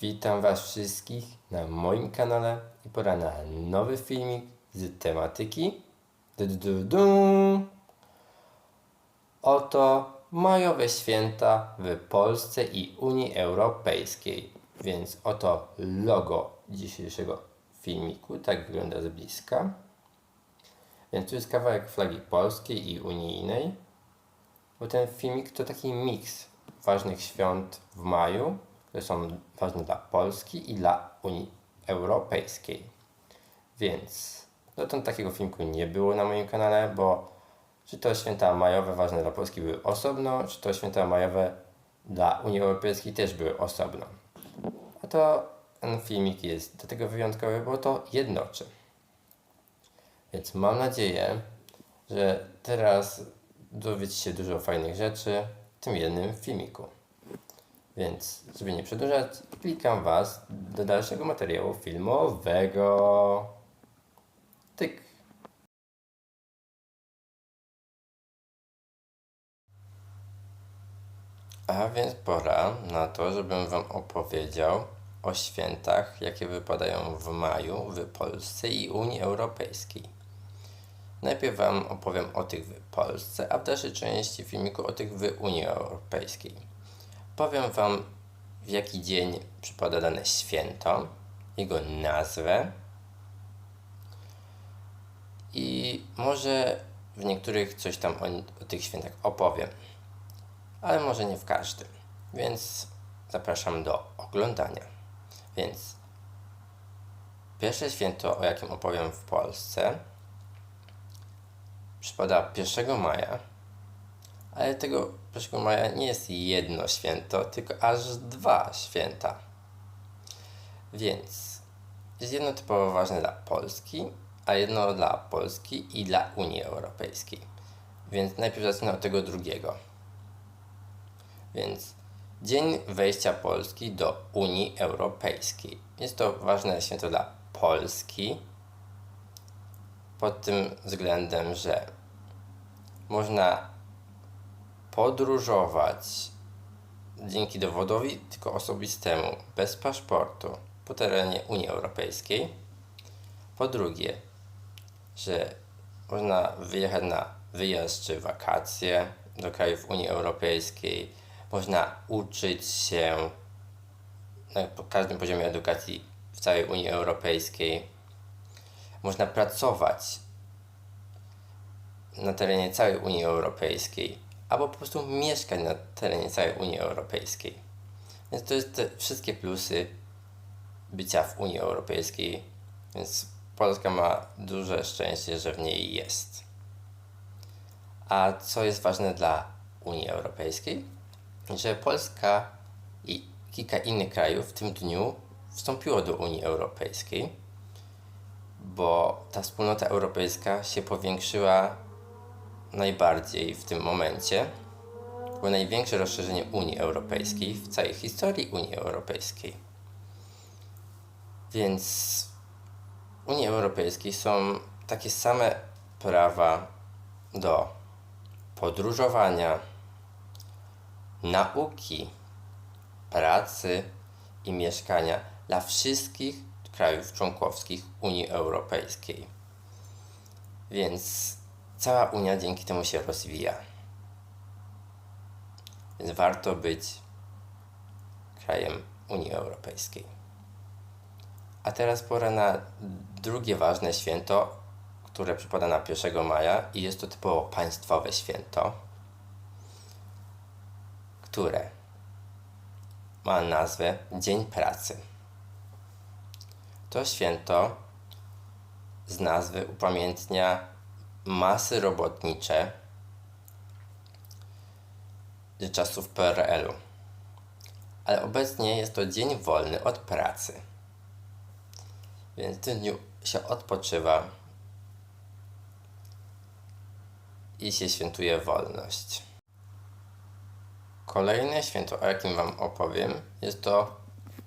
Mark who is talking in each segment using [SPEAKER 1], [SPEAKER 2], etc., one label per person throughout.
[SPEAKER 1] Witam Was wszystkich na moim kanale i pora na nowy filmik z tematyki. Du, du, du, du. Oto majowe święta w Polsce i Unii Europejskiej. Więc oto logo dzisiejszego filmiku, tak wygląda z bliska. Więc tu jest kawałek flagi polskiej i unijnej. Bo ten filmik to taki miks ważnych świąt w maju, są ważne dla Polski i dla Unii Europejskiej. Więc dotąd takiego filmiku nie było na moim kanale, bo czy to święta majowe ważne dla Polski były osobno, czy to święta majowe dla Unii Europejskiej też były osobno. A to ten filmik jest do tego wyjątkowy, bo to jednoczy. Więc mam nadzieję, że teraz dowiecie się dużo fajnych rzeczy w tym jednym filmiku. Więc, żeby nie przedłużać, klikam Was do dalszego materiału filmowego. Tyk. A więc pora na to, żebym Wam opowiedział o świętach, jakie wypadają w maju w Polsce i Unii Europejskiej. Najpierw Wam opowiem o tych w Polsce, a w dalszej części filmiku o tych w Unii Europejskiej. Powiem Wam, w jaki dzień przypada dane święto, jego nazwę i może w niektórych coś tam o, o tych świętach opowiem, ale może nie w każdym. Więc zapraszam do oglądania. Więc pierwsze święto, o jakim opowiem w Polsce, przypada 1 maja, ale tego 1 maja nie jest jedno święto, tylko aż dwa święta. Więc jest jedno typowo ważne dla Polski, a jedno dla Polski i dla Unii Europejskiej. Więc najpierw zacznę od tego drugiego. Więc Dzień wejścia Polski do Unii Europejskiej. Jest to ważne święto dla Polski pod tym względem, że można podróżować dzięki dowodowi tylko osobistemu, bez paszportu po terenie Unii Europejskiej. Po drugie, że można wyjechać na wyjazd czy wakacje do krajów Unii Europejskiej. Można uczyć się na każdym poziomie edukacji w całej Unii Europejskiej. Można pracować na terenie całej Unii Europejskiej, albo po prostu mieszkać na terenie całej Unii Europejskiej. Więc to jest te wszystkie plusy bycia w Unii Europejskiej, więc Polska ma duże szczęście, że w niej jest. A co jest ważne dla Unii Europejskiej? Że Polska i kilka innych krajów w tym dniu wstąpiło do Unii Europejskiej, bo ta wspólnota europejska się powiększyła najbardziej w tym momencie. Było największe rozszerzenie Unii Europejskiej w całej historii Unii Europejskiej. Więc w Unii Europejskiej są takie same prawa do podróżowania, nauki, pracy i mieszkania dla wszystkich krajów członkowskich Unii Europejskiej. Więc cała Unia dzięki temu się rozwija. Więc warto być krajem Unii Europejskiej. A teraz pora na drugie ważne święto, które przypada na 1 maja i jest to typowo państwowe święto, które ma nazwę Dzień Pracy. To święto z nazwy upamiętnia masy robotnicze czasów PRL-u. Ale obecnie jest to dzień wolny od pracy. Więc w tym dniu się odpoczywa i się świętuje wolność. Kolejne święto, o jakim Wam opowiem, jest to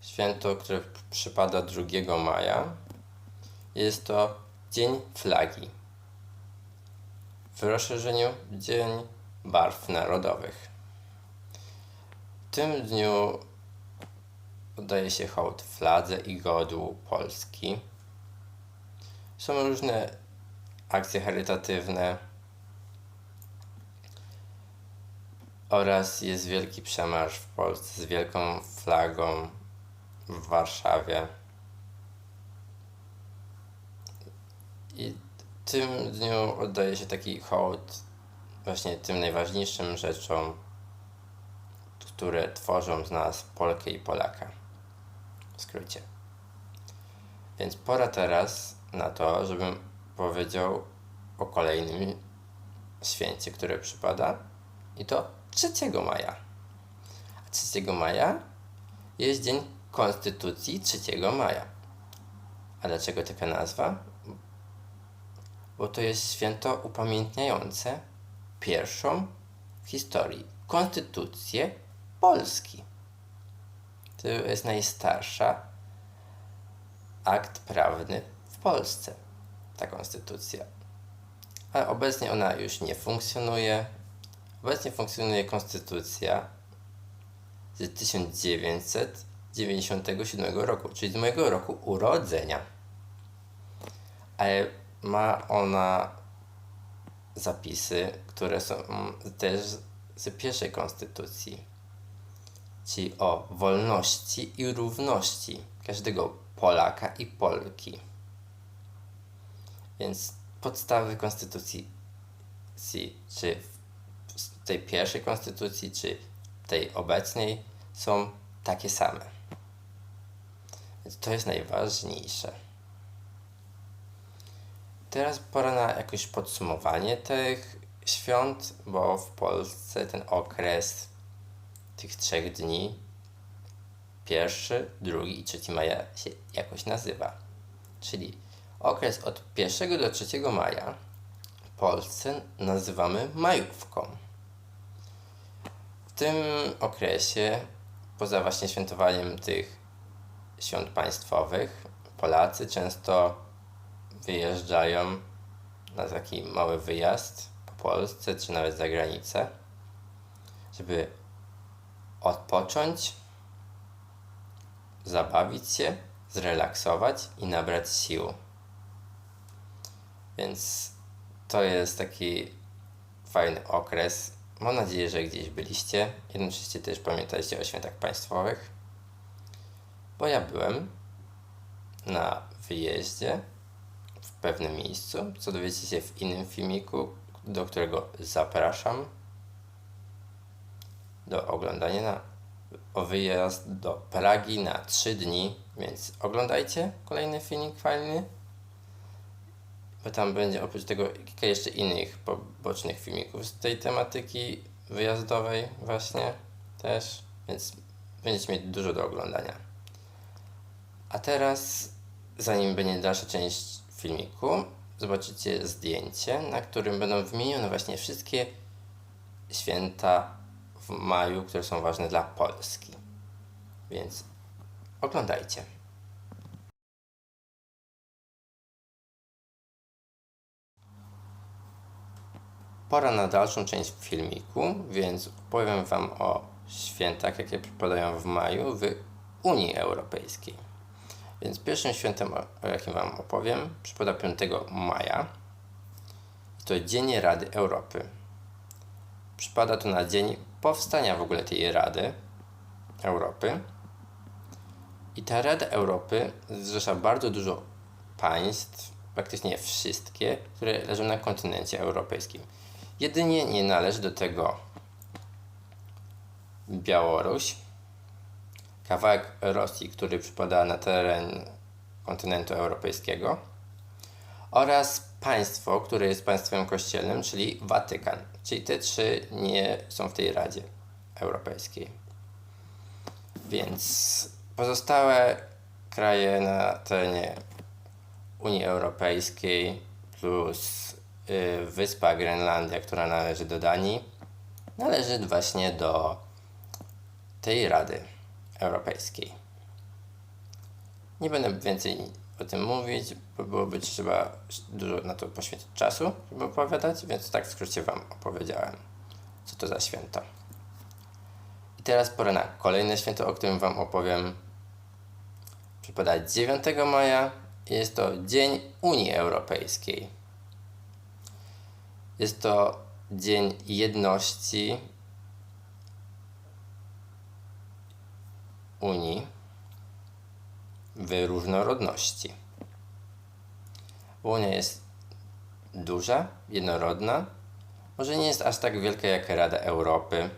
[SPEAKER 1] święto, które przypada 2 maja. Jest to Dzień Flagi. W rozszerzeniu Dzień Barw Narodowych. W tym dniu oddaje się hołd fladze i godłu Polski. Są różne akcje charytatywne oraz jest wielki przemarsz w Polsce z wielką flagą w Warszawie. Tym dniu oddaje się taki hołd właśnie tym najważniejszym rzeczom, które tworzą z nas Polkę i Polaka. W skrócie. Więc pora teraz na to, żebym powiedział o kolejnym święcie, które przypada i to 3 maja. A 3 maja jest Dzień Konstytucji 3 maja. A dlaczego taka nazwa? Bo to jest święto upamiętniające pierwszą w historii konstytucję Polski. To jest najstarsza akt prawny w Polsce, ta konstytucja. Ale obecnie ona już nie funkcjonuje. Obecnie funkcjonuje konstytucja z 1997 roku, czyli z mojego roku urodzenia. Ale ma ona zapisy, które są też z pierwszej konstytucji, czyli o wolności i równości każdego Polaka i Polki. Więc podstawy konstytucji, czy tej pierwszej konstytucji, czy tej obecnej, są takie same. Więc to jest najważniejsze. Teraz pora na jakieś podsumowanie tych świąt, bo w Polsce ten okres tych trzech dni, pierwszy, drugi i trzeci maja się jakoś nazywa. Czyli okres od 1 do 3 maja w Polsce nazywamy majówką. W tym okresie, poza właśnie świętowaniem tych świąt państwowych, Polacy często wyjeżdżają na taki mały wyjazd po Polsce czy nawet za granicę, żeby odpocząć, zabawić się, zrelaksować i nabrać sił. Więc to jest taki fajny okres. Mam nadzieję, że gdzieś byliście. Jednocześnie też pamiętajcie o świętach państwowych, bo ja byłem na wyjeździe pewnym miejscu, co dowiecie się w innym filmiku, do którego zapraszam do oglądania na, o wyjazd do Pragi na 3 dni, więc oglądajcie kolejny filmik fajny, bo tam będzie oprócz tego kilka jeszcze innych pobocznych filmików z tej tematyki wyjazdowej właśnie też, więc będziecie mieć dużo do oglądania. A teraz, zanim będzie dalsza część filmiku zobaczycie zdjęcie, na którym będą wymienione właśnie wszystkie święta w maju, które są ważne dla Polski. Więc oglądajcie. Pora na dalszą część filmiku, więc powiem Wam o świętach, jakie przypadają w maju w Unii Europejskiej. Więc pierwszym świętem, o jakim Wam opowiem, przypada 5 maja. To Dzień Rady Europy. Przypada to na dzień powstania w ogóle tej Rady Europy. I ta Rada Europy zrzesza bardzo dużo państw, praktycznie wszystkie, które leżą na kontynencie europejskim. Jedynie nie należy do tego Białoruś, kawałek Rosji, który przypada na teren kontynentu europejskiego oraz państwo, które jest państwem kościelnym, czyli Watykan. Czyli te trzy nie są w tej Radzie Europejskiej. Więc pozostałe kraje na terenie Unii Europejskiej plus y, wyspa Grenlandia, która należy do Danii, należy właśnie do tej Rady Europejskiej. Nie będę więcej o tym mówić, bo byłoby trzeba dużo na to poświęcić czasu, żeby opowiadać, więc tak w skrócie Wam opowiedziałem, co to za święto. I teraz pora na kolejne święto, o którym Wam opowiem, przypada 9 maja. Jest to Dzień Unii Europejskiej. Jest to Dzień Jedności Unii w różnorodności. Unia jest duża, jednorodna, może nie jest aż tak wielka jak Rada Europy,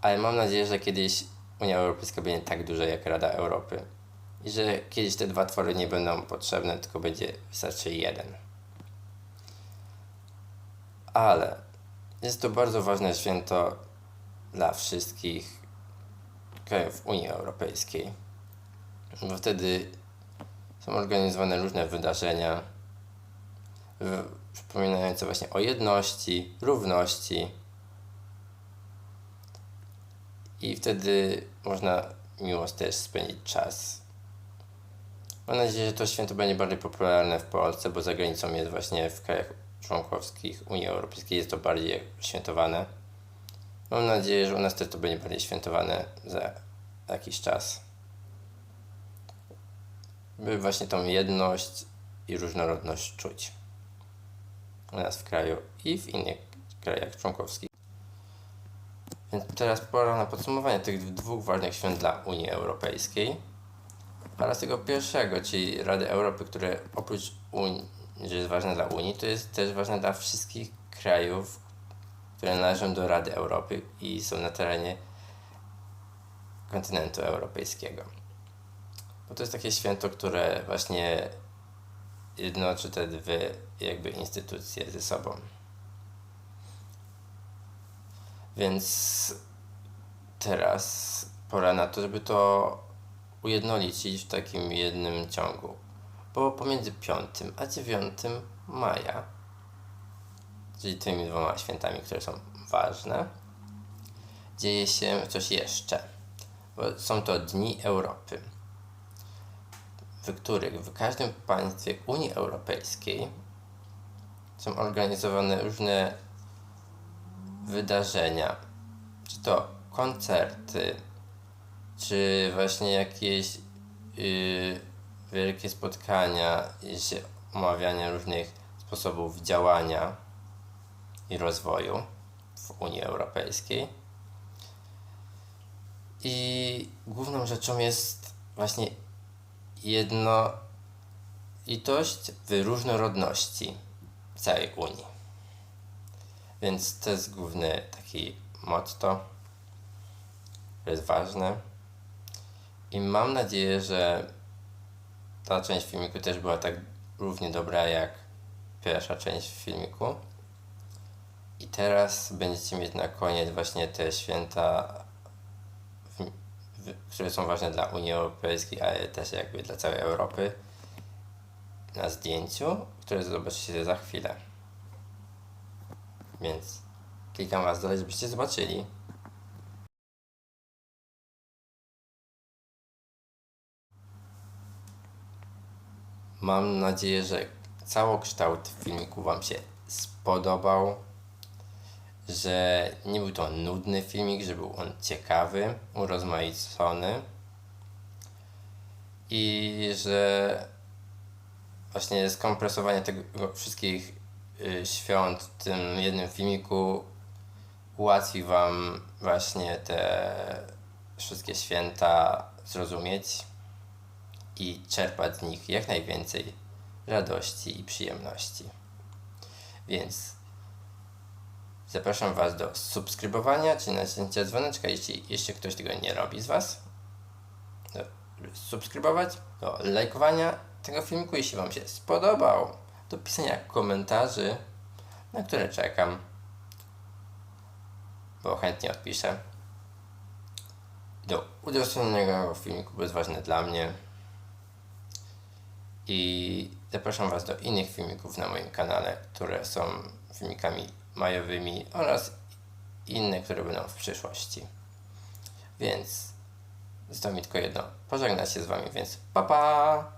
[SPEAKER 1] ale mam nadzieję, że kiedyś Unia Europejska będzie tak duża jak Rada Europy i że kiedyś te dwa twory nie będą potrzebne, tylko będzie wystarczy jeden. Ale jest to bardzo ważne święto dla wszystkich krajów Unii Europejskiej, bo wtedy są organizowane różne wydarzenia przypominające właśnie o jedności, równości i wtedy można miło też spędzić czas. Mam nadzieję, że to święto będzie bardziej popularne w Polsce, bo za granicą jest właśnie w krajach członkowskich Unii Europejskiej jest to bardziej świętowane. Mam nadzieję, że u nas też to będzie bardziej świętowane za jakiś czas. By właśnie tą jedność i różnorodność czuć. U nas w kraju i w innych krajach członkowskich. Więc teraz pora na podsumowanie tych dwóch ważnych świąt dla Unii Europejskiej oraz tego pierwszego, czyli Rady Europy, które oprócz Unii, że jest ważne dla Unii, to jest też ważne dla wszystkich krajów, które należą do Rady Europy i są na terenie kontynentu europejskiego. Bo to jest takie święto, które właśnie jednoczy te dwie jakby instytucje ze sobą. Więc teraz pora na to, żeby to ujednolicić w takim jednym ciągu. Bo pomiędzy 5 a 9 maja, czyli tymi dwoma świętami, które są ważne, dzieje się coś jeszcze. Bo są to Dni Europy, w których w każdym państwie Unii Europejskiej są organizowane różne wydarzenia, czy to koncerty, czy właśnie jakieś yy, wielkie spotkania omawiania różnych sposobów działania i rozwoju w Unii Europejskiej. I główną rzeczą jest właśnie jednolitość w różnorodności całej Unii. Więc to jest główny taki motto, które jest ważne. I mam nadzieję, że ta część filmiku też była tak równie dobra jak pierwsza część filmiku. I teraz będziecie mieć na koniec właśnie te święta, w, w, które są ważne dla Unii Europejskiej, ale też jakby dla całej Europy na zdjęciu, które zobaczycie za chwilę. Więc klikam Was dalej, żebyście zobaczyli. Mam nadzieję, że całokształt filmiku Wam się spodobał, że nie był to nudny filmik, że był on ciekawy, urozmaicony i że właśnie skompresowanie tego wszystkich y, świąt w tym jednym filmiku ułatwi Wam właśnie te wszystkie święta zrozumieć i czerpać z nich jak najwięcej radości i przyjemności. Więc zapraszam Was do subskrybowania czy naciśnięcia dzwoneczka, jeśli jeszcze ktoś tego nie robi z Was. Do subskrybować, do lajkowania tego filmiku, jeśli Wam się spodobał, do pisania komentarzy, na które czekam, bo chętnie odpiszę. Do udostępnionego filmiku, bo jest ważne dla mnie. I zapraszam Was do innych filmików na moim kanale, które są filmikami majowymi oraz inne, które będą w przyszłości. Więc zostało mi tylko jedno. Pożegnać się z Wami, więc pa pa!